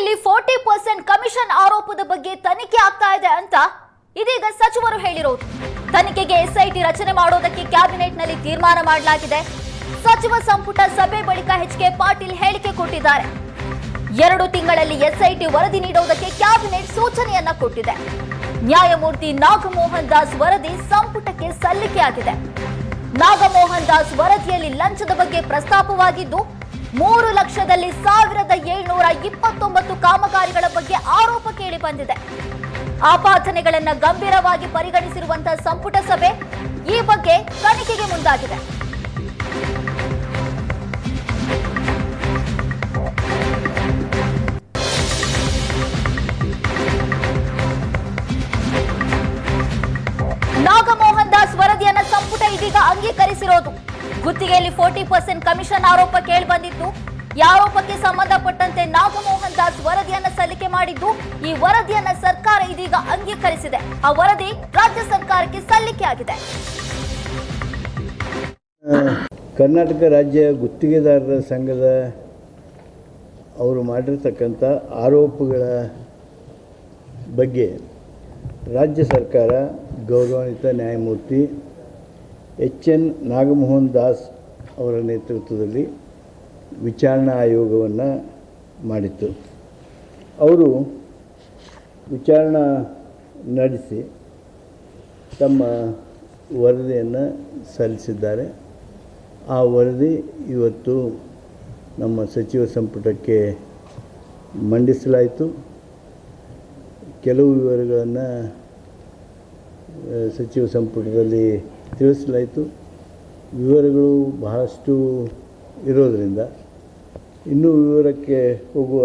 ಗುತ್ತಿಗೆಯಲ್ಲಿ forty percent commission ಆರೋಪದ ಬಗ್ಗೆ ತನಿಖೆ ಆಗ್ತಾ ಇದೆ ಅಂತ ಇದೀಗ ಸಚಿವರು ಹೇಳಿರೋದು. ತನಿಖೆಗೆ ಎಸ್ಐಟಿ ರಚನೆ ಮಾಡೋದಕ್ಕೆ ಕ್ಯಾಬಿನೆಟ್ನಲ್ಲಿ ತೀರ್ಮಾನ ಮಾಡಲಾಗಿದೆ. ಸಚಿವ ಸಂಪುಟ ಸಭೆ ಬಳಿಕ ಎಚ್ ಕೆ ಪಾಟೀಲ್ ಹೇಳಿಕೆ ಕೊಟ್ಟಿದ್ದಾರೆ. ಎರಡು ತಿಂಗಳಲ್ಲಿ ಎಸ್ಐಟಿ ವರದಿ ನೀಡುವುದಕ್ಕೆ ಕ್ಯಾಬಿನೆಟ್ ಸೂಚನೆಯನ್ನ ಕೊಟ್ಟಿದೆ. ನ್ಯಾಯಮೂರ್ತಿ ನಾಗಮೋಹನ್ ದಾಸ್ ವರದಿ ಸಂಪುಟಕ್ಕೆ ಸಲ್ಲಿಕೆಯಾಗಿದೆ ನಾಗಮೋಹನ್ ದಾಸ್ ವರದಿಯಲ್ಲಿ ಲಂಚದ ಬಗ್ಗೆ ಪ್ರಸ್ತಾಪವಾಗಿದ್ದು ಮೂರು ಲಕ್ಷದಲ್ಲಿ ಸಾವಿರದ ಏಳ್ನೂರ ಇಪ್ಪತ್ತೊಂಬತ್ತು ಕಾಮಗಾರಿಗಳ ಬಗ್ಗೆ ಆರೋಪ ಕೇಳಿ ಬಂದಿದೆ. ಆಪಾದನೆಗಳನ್ನು ಗಂಭೀರವಾಗಿ ಪರಿಗಣಿಸಿರುವಂತಹ ಸಂಪುಟ ಸಭೆ ಈ ಬಗ್ಗೆ ತನಿಖೆಗೆ ಮುಂದಾಗಿದೆ. ವರದಿಯನ್ನ ಸಂಪುಟ ಇದೀಗ ಅಂಗೀಕರಿಸಿರೋದು. ಗುತ್ತಿಗೆಯಲ್ಲಿ ಫೋರ್ಟಿ ಪರ್ಸೆಂಟ್ ಕಮಿಷನ್ ಆರೋಪ ಕೇಳಿ ಬಂದಿತ್ತು ಈ ಆರೋಪಕ್ಕೆ ಸಂಬಂಧಪಟ್ಟಂತೆ ನಾಗಮೋಹನ್ ದಾಸ್ ವರದಿಯನ್ನ ಸಲ್ಲಿಕೆ ಮಾಡಿದ್ದು, ಈ ವರದಿಯನ್ನ ಸರ್ಕಾರ ಇದೀಗ ಅಂಗೀಕರಿಸಿದೆ. ಆ ವರದಿ ರಾಜ್ಯ ಸರ್ಕಾರಕ್ಕೆ ಸಲ್ಲಿಕೆ ಆಗಿದೆ. ಕರ್ನಾಟಕ ರಾಜ್ಯ ಗುತ್ತಿಗೆದಾರರ ಸಂಘದ ಅವರು ಮಾಡಿರ್ತಕ್ಕಂಥ ಆರೋಪಗಳ ಬಗ್ಗೆ ರಾಜ್ಯ ಸರ್ಕಾರ ಗೌರವಾನ್ವಿತ ನ್ಯಾಯಮೂರ್ತಿ ಎಚ್ ಎನ್ ನಾಗಮೋಹನ್ ದಾಸ್ ಅವರ ನೇತೃತ್ವದಲ್ಲಿ ವಿಚಾರಣಾ ಆಯೋಗವನ್ನು ಮಾಡಿತ್ತು. ಅವರು ವಿಚಾರಣಾ ನಡೆಸಿ ತಮ್ಮ ವರದಿಯನ್ನು ಸಲ್ಲಿಸಿದ್ದಾರೆ. ಆ ವರದಿ ಇವತ್ತು ನಮ್ಮ ಸಚಿವ ಸಂಪುಟಕ್ಕೆ ಮಂಡಿಸಲಾಯಿತು. ಕೆಲವು ವಿವರಗಳನ್ನು ಸಚಿವ ಸಂಪುಟದಲ್ಲಿ ತಿಳಿಸಲಾಯಿತು. ವಿವರಗಳು ಬಹಳಷ್ಟು ಇರೋದರಿಂದ ಇನ್ನೂ ವಿವರಕ್ಕೆ ಹೋಗುವ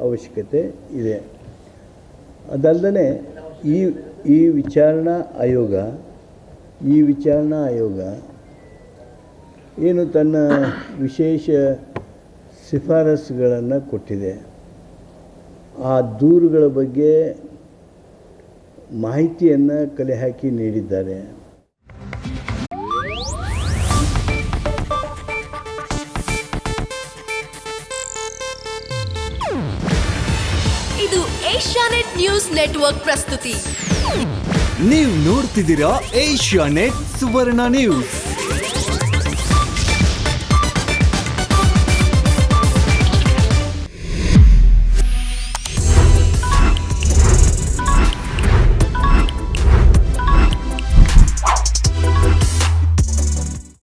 ಅವಶ್ಯಕತೆ ಇದೆ. ಅದಲ್ಲದೆ ಈ ಈ ವಿಚಾರಣಾ ಆಯೋಗ, ಈ ವಿಚಾರಣಾ ಆಯೋಗ ಏನು ತನ್ನ ವಿಶೇಷ ಶಿಫಾರಸುಗಳನ್ನು ಕೊಟ್ಟಿದೆ. ಆ ದೂರುಗಳ ಬಗ್ಗೆ ಮಾಹಿತಿಯನ್ನು ಕಲೆ ಹಾಕಿ ನೀಡಿದ್ದಾರೆ. ಇದು ಏಷ್ಯಾನೆಟ್ ನ್ಯೂಸ್ ನೆಟ್ವರ್ಕ್ ಪ್ರಸ್ತುತಿ. ನೀವು ನೋಡ್ತಿದ್ದೀರಾ ಏಷ್ಯಾ ನೆಟ್ ಸುವರ್ಣ ನ್ಯೂಸ್.